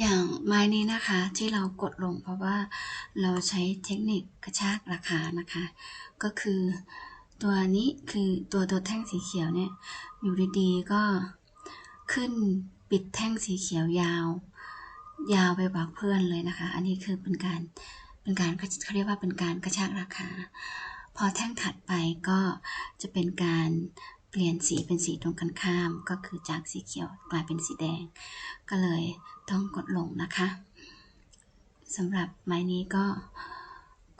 อย่างไม้นี้นะคะที่เรากดลงเพราะว่าเราใช้เทคนิคกระชากราคานะคะ ก็คือตัวนี้คือตัวตัวแท่งสีเขียวเนี่ยอยู่ดีๆก็ขึ้นปิดแท่งสีเขียวยาว ยาวไปกว่าเพื่อนเลยนะคะ อันนี้คือเป็นการเป็นการเขาเรียกว่าเป็นการกระชากราคา พอแท่งถัดไปก็จะเป็นการ ลี่ยนสีเป็นสีตรงกันข้าม ก็คือจากสีเขียวกลายเป็นสีแดง ก็เลยต้องกดลงนะคะสำหรับไม้นี้ก็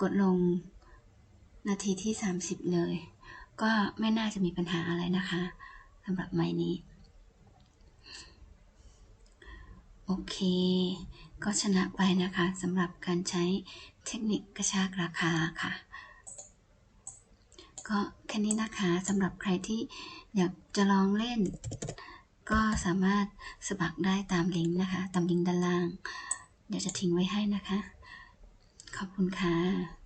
กดลงนาทีที่ 30 เลย ก็ไม่น่าจะมีปัญหาอะไรนะคะสำหรับไม้นี้ โอเค ก็ชนะไปนะคะสำหรับการใช้เทคนิคกระชากราคาค่ะ ก็แค่นี้นะคะสำหรับใครที่อยากจะลองเล่น ก็สามารถสมัครได้ตามลิงก์นะคะ ตามลิงก์ด้านล่าง เดี๋ยวจะทิ้งไว้ให้นะคะ ขอบคุณค่ะ